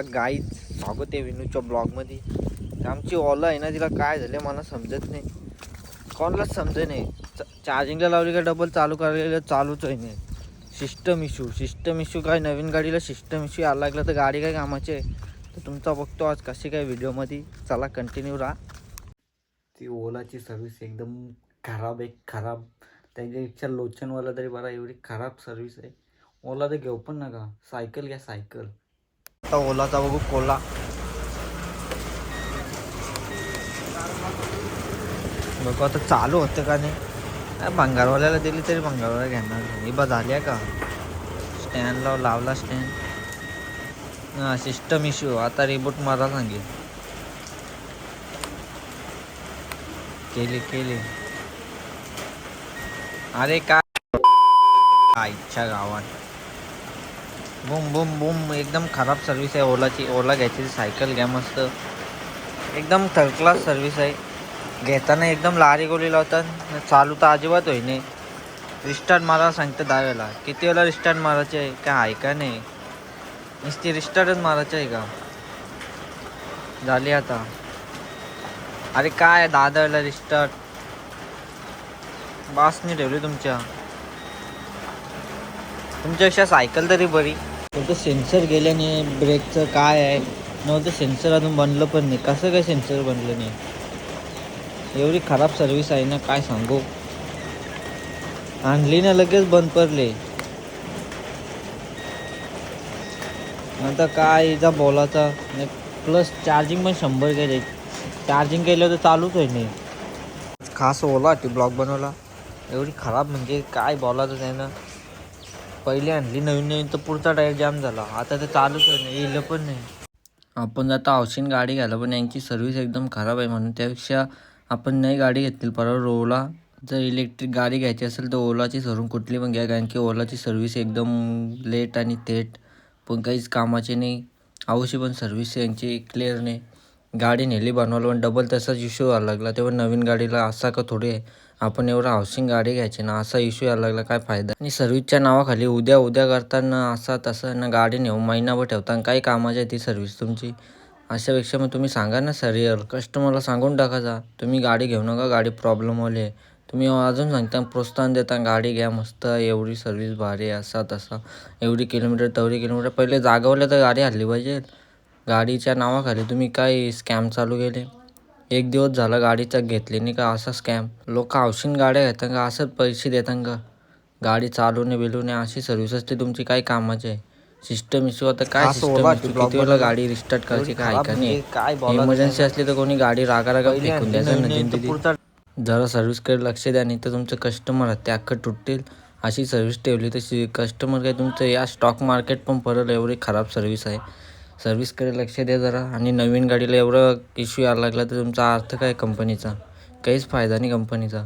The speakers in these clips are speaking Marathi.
गाईच स्वागत आहे विनूच्या ब्लॉगमध्ये आमची ओला आहे ना तिला काय झालं मला समजत नाही. कोणालाच समजत नाही. च- चार्जिंगला लावली का डबल चालू करायला चालूच आहे नाही. सिस्टम इश्यू सिस्टम इश्यू काय नवीन गाडीला सिस्टम इश्यू यायला लागला तर गाडी काय कामाची आहे? तर तुमचा बघतो आज कशी काय व्हिडिओमध्ये चला कंटिन्यू राहा. ती ओलाची सर्व्हिस एकदम खराब आहे खराब. त्याच्यापेक्षा लोचनवाला तरी बरा एवढी खराब सर्व्हिस आहे. ओला तर घेऊ पण नका. सायकल घ्या सायकल. आता ओलाचा बघू कोला. बघू आता चालू होतं का नाही? भंगारवाल्याला दिली तरी भंगारवाला घेणार नाही. ही बा झाली आहे का? स्टँड लाव लावला स्टँड हां सिस्टम इश्यू आता रिबूट मारा सांगेल. केली केली. अरे काय इच्छा गावात? बुम बुम बुम. एकदम खराब सर्विस आहे. ओलाची ओला घ्यायची सायकल घ्या मस्त. एकदम थर्ड क्लास सर्विस आहे. घेताना एकदम लारी गोली लावतात. चालू तर अजिबात होई नाही रिस्टार्ट मारायला सांगतं दहा वेळेला किती वेळेला रिस्टार्ट मारायचे आहे? काय आहे का नाही? नुसती रिस्टार्टच मारायचं आहे का? झाली आता. अरे काय दहा दहा वेळेला रिस्टार्ट बासनी ठेवली तुमच्या. तुमच्यापेक्षा सायकल तरी बरी. फक्त सेन्सर गेल्याने ब्रेकचं काय आहे? नव्हतं सेन्सर अजून बनलं पण नाही. कसं काय सेन्सर बनलं नाही? एवढी खराब सर्विस आहे ना काय सांगू? आणली ना लगेच बंद पडले. आता काय जा बोलाचा प्लस चार्जिंग पण शंभर गेले. चार्जिंग केलं तर चालूच होईल नाही. खास ओला ती ब्लॉग बनवला. एवढी खराब म्हणजे काय बोलायचं त्यानं? पहिले आणली नवीन नवीन तर पुढचा टायर जाम झाला. आता तर चालूच आहे नाही येलं पण नाही. आपण आता औषण गाडी घ्यायला पण यांची सर्व्हिस एकदम खराब आहे म्हणून त्यापेक्षा आपण नाही गाडी घेतली. परवा ओला जर इलेक्ट्रिक गाडी घ्यायची असेल तर ओलाची सरून कुठली पण घ्या कारण की ओलाची सर्व्हिस एकदम लेट आणि थेट. पण काहीच कामाची नाही आवशी पण सर्व्हिस यांची क्लिअर नाही. गाडी नेली बनवायला पण डबल तसाच इश्यू व्हायला लागला. तेव्हा नवीन गाडीला असा का थोडी आहे आपण एवढं हाऊसिंग गाडी घ्यायची ना असा इश्यू यायला लागला. काय फायदा? आणि सर्व्हिसच्या नावाखाली उद्या उद्या करताना असा तसं ना गाडी नेऊ महिनाभर ठेवताना काही कामाची आहे ती सर्व्हिस तुमची. अशापेक्षा मग तुम्ही सांगा ना सरियर कस्टमरला सांगून टाका जा. तुम्ही गाडी घेऊ नका गाडी प्रॉब्लेमवाली आहे. तुम्ही अजून सांगता प्रोत्साहन देता गाडी घ्या मस्त एवढी सर्व्हिस भारी आहे असा तसा. एवढी किलोमीटर तेवढी किलोमीटर पहिले जागवले तर गाडी हल्ली पाहिजे. गाडीच्या नावाखाली तुम्ही काय स्कॅम चालू केले? एक दिवस झाला गाडीचा घेतली. नाही का असा स्कॅम लोक हौशीन गाड्या घेतात का? असंच पैसे देतात का? गाडी चालवणे बिलवणे अशी सर्व्हिस असते तुमची काय कामाची आहे? सिस्टम इश्यू आता काय खास system ओला issue? ती block किती वेळा बनवला. गाडी रिस्टार्ट करायची काय का नाही इमर्जन्सी असली तर कोणी गाडी रागा रागा फेकून द्यायचं तर जरा सर्व्हिसकडे लक्ष द्या नाही तर तुमचे कस्टमर आहेत ते अख्खं तुटतील. अशी सर्व्हिस ठेवली तशी कस्टमर काय तुमचं या स्टॉक मार्केट पण परत एवढी खराब सर्व्हिस आहे. सर्व्हिसकडे लक्ष द्या जरा. आणि नवीन गाडीला एवढं इश्यू यायला लागला तर तुमचा अर्थ काय कंपनीचा? काहीच फायदा नाही कंपनीचा.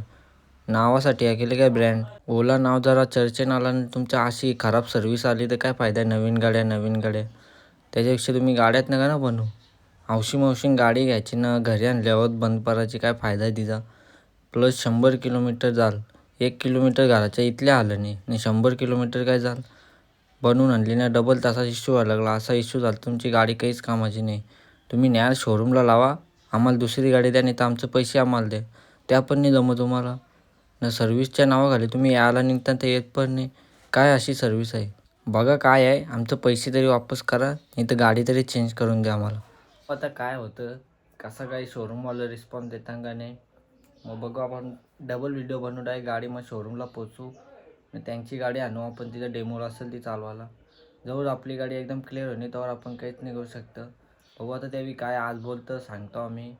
नावासाठी आहे केले काय ब्रँड ओला नाव जरा चर्चेन आला आणि तुमच्या अशी खराब सर्व्हिस आली तर काय फायदा आहे? नवीन गाड्या नवीन गाड्या. त्याच्यापेक्षा तुम्ही गाड्यात नका ना बनवू हौशी मावशी गाडी घ्यायची ना घरी आणल्यावर बंद पडायची काय फायदा आहे तिचा? प्लस शंभर किलोमीटर जाल. एक किलोमीटर घराच्या इथल्या आलं नाही आणि शंभर किलोमीटर काय जाल? बनवून आणली. ना डबल तासा इश्यू व्हायला लागला. असा इश्यू झाला. तुमची गाडी काहीच कामाची नाही. तुम्ही न्या शोरूमला लावा. आम्हाला दुसरी गाडी द्या नाही तर आमचे पैसे आम्हाला द्या त्या पण नाही जमत तुम्हाला. ना सर्व्हिसच्या नावाखाली तुम्ही यायला निघता तर येत पण नाही. काय अशी सर्व्हिस आहे? बघा काय आहे. आमचं पैसे तरी वापस करा. नाही तर गाडी तरी चेंज करून द्या आम्हाला. आता काय होतं? कसं काय शोरूमवालं रिस्पॉन्स देता का नाही? मग बघू आपण डबल व्हिडिओ बनवू आहे गाडी मग शोरूमला पोचू त्यांची गाडी आणू आपण तिथं डेमोला असेल ती चालवायला. जवळ आपली गाडी एकदम क्लिअर होणे त्यावर आपण काहीच नाही करू शकतं. बघू आता त्यावेळी काय आज बोलतं सांगतो आम्ही.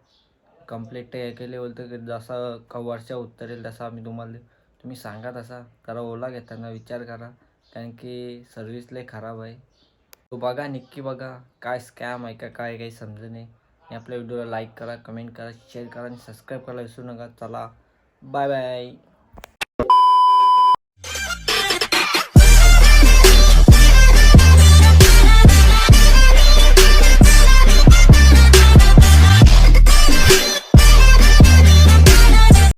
कंप्लेंट हे केले बोलतं की जसा कवरच्या उत्तर येईल तसा आम्ही तुम्हाला तुम्ही सांगा तसा. करा ओला घेताना विचार करा. कारण की सर्विस लय खराब आहे. तो बघा नक्की बघा. काय स्कॅम आहे का काय काही समजत नाही. आणि आपल्या व्हिडिओला लाईक करा कमेंट करा शेअर करा आणि सबस्क्राईब करायला विसरू नका. चला बाय बाय